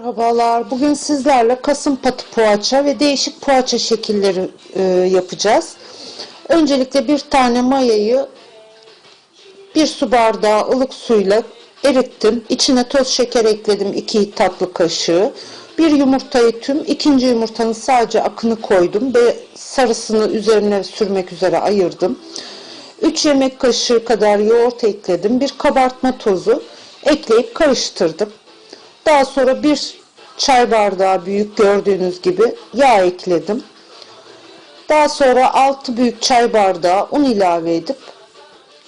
Merhabalar. Bugün sizlerle kasım patı poğaça ve değişik poğaça şekilleri e, yapacağız. Öncelikle bir tane mayayı bir su bardağı ılık suyla erittim. İçine toz şeker ekledim 2 tatlı kaşığı. Bir yumurtayı tüm, ikinci yumurtanın sadece akını koydum ve sarısını üzerine sürmek üzere ayırdım. 3 yemek kaşığı kadar yoğurt ekledim. Bir kabartma tozu ekleyip karıştırdım. Daha sonra bir çay bardağı büyük gördüğünüz gibi yağ ekledim. Daha sonra 6 büyük çay bardağı un ilave edip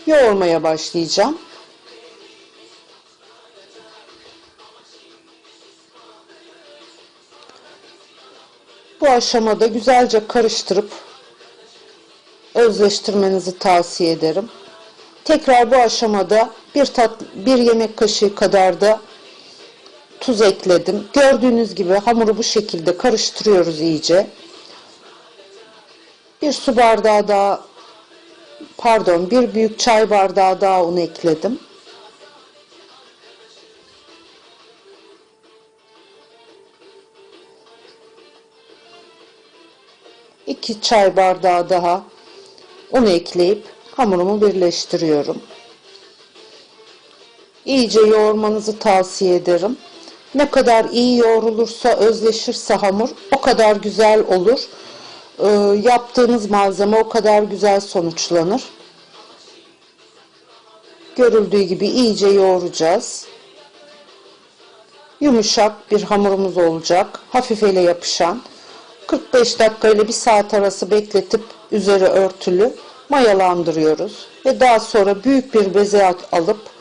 yoğurmaya başlayacağım. Bu aşamada güzelce karıştırıp özleştirmenizi tavsiye ederim. Tekrar bu aşamada bir tat bir yemek kaşığı kadar da tuz ekledim. Gördüğünüz gibi hamuru bu şekilde karıştırıyoruz iyice. Bir su bardağı daha pardon bir büyük çay bardağı daha un ekledim. İki çay bardağı daha un ekleyip hamurumu birleştiriyorum. İyice yoğurmanızı tavsiye ederim. Ne kadar iyi yoğrulursa, özleşirse hamur o kadar güzel olur. Ee, yaptığınız malzeme o kadar güzel sonuçlanır. Görüldüğü gibi iyice yoğuracağız. Yumuşak bir hamurumuz olacak. Hafif ele yapışan. 45 dakika ile 1 saat arası bekletip üzeri örtülü mayalandırıyoruz. Ve daha sonra büyük bir beze alıp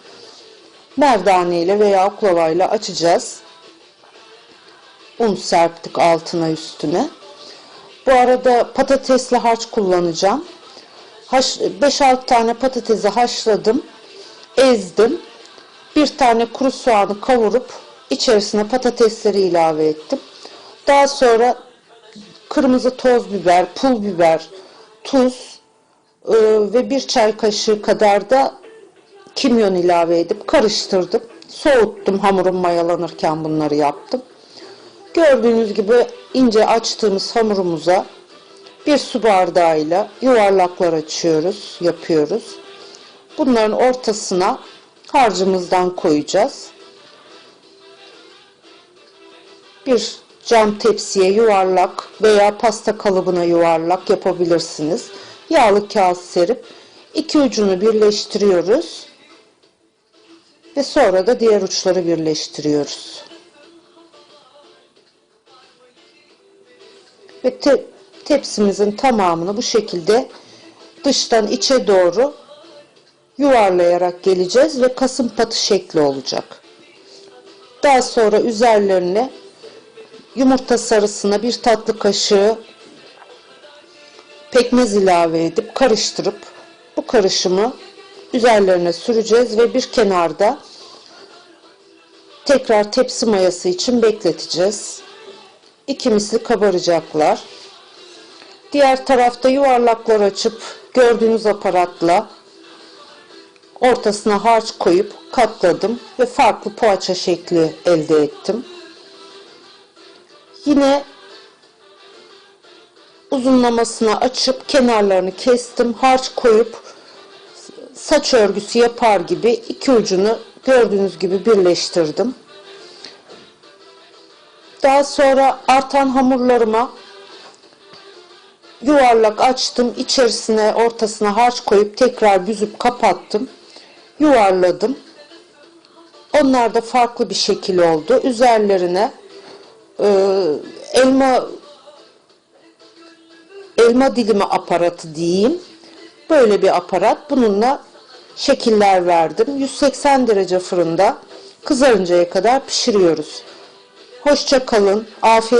merdane ile veya oklavayla açacağız. Un serptik altına üstüne. Bu arada patatesli harç kullanacağım. 5-6 tane patatesi haşladım. Ezdim. Bir tane kuru soğanı kavurup içerisine patatesleri ilave ettim. Daha sonra kırmızı toz biber, pul biber, tuz e, ve bir çay kaşığı kadar da kimyon ilave edip karıştırdım. Soğuttum hamurum mayalanırken bunları yaptım. Gördüğünüz gibi ince açtığımız hamurumuza bir su bardağıyla yuvarlaklar açıyoruz, yapıyoruz. Bunların ortasına harcımızdan koyacağız. Bir cam tepsiye yuvarlak veya pasta kalıbına yuvarlak yapabilirsiniz. Yağlı kağıt serip iki ucunu birleştiriyoruz ve sonra da diğer uçları birleştiriyoruz. Ve te tepsimizin tamamını bu şekilde dıştan içe doğru yuvarlayarak geleceğiz ve kasım patı şekli olacak. Daha sonra üzerlerine yumurta sarısına bir tatlı kaşığı pekmez ilave edip karıştırıp bu karışımı üzerlerine süreceğiz ve bir kenarda tekrar tepsi mayası için bekleteceğiz. İki misli kabaracaklar. Diğer tarafta yuvarlaklar açıp gördüğünüz aparatla ortasına harç koyup katladım ve farklı poğaça şekli elde ettim. Yine uzunlamasına açıp kenarlarını kestim. Harç koyup saç örgüsü yapar gibi iki ucunu gördüğünüz gibi birleştirdim. Daha sonra artan hamurlarıma yuvarlak açtım. İçerisine ortasına harç koyup tekrar büzüp kapattım. Yuvarladım. Onlar da farklı bir şekil oldu. Üzerlerine e, elma elma dilimi aparatı diyeyim. Böyle bir aparat. Bununla şekiller verdim. 180 derece fırında kızarıncaya kadar pişiriyoruz. Hoşça kalın. Afiyet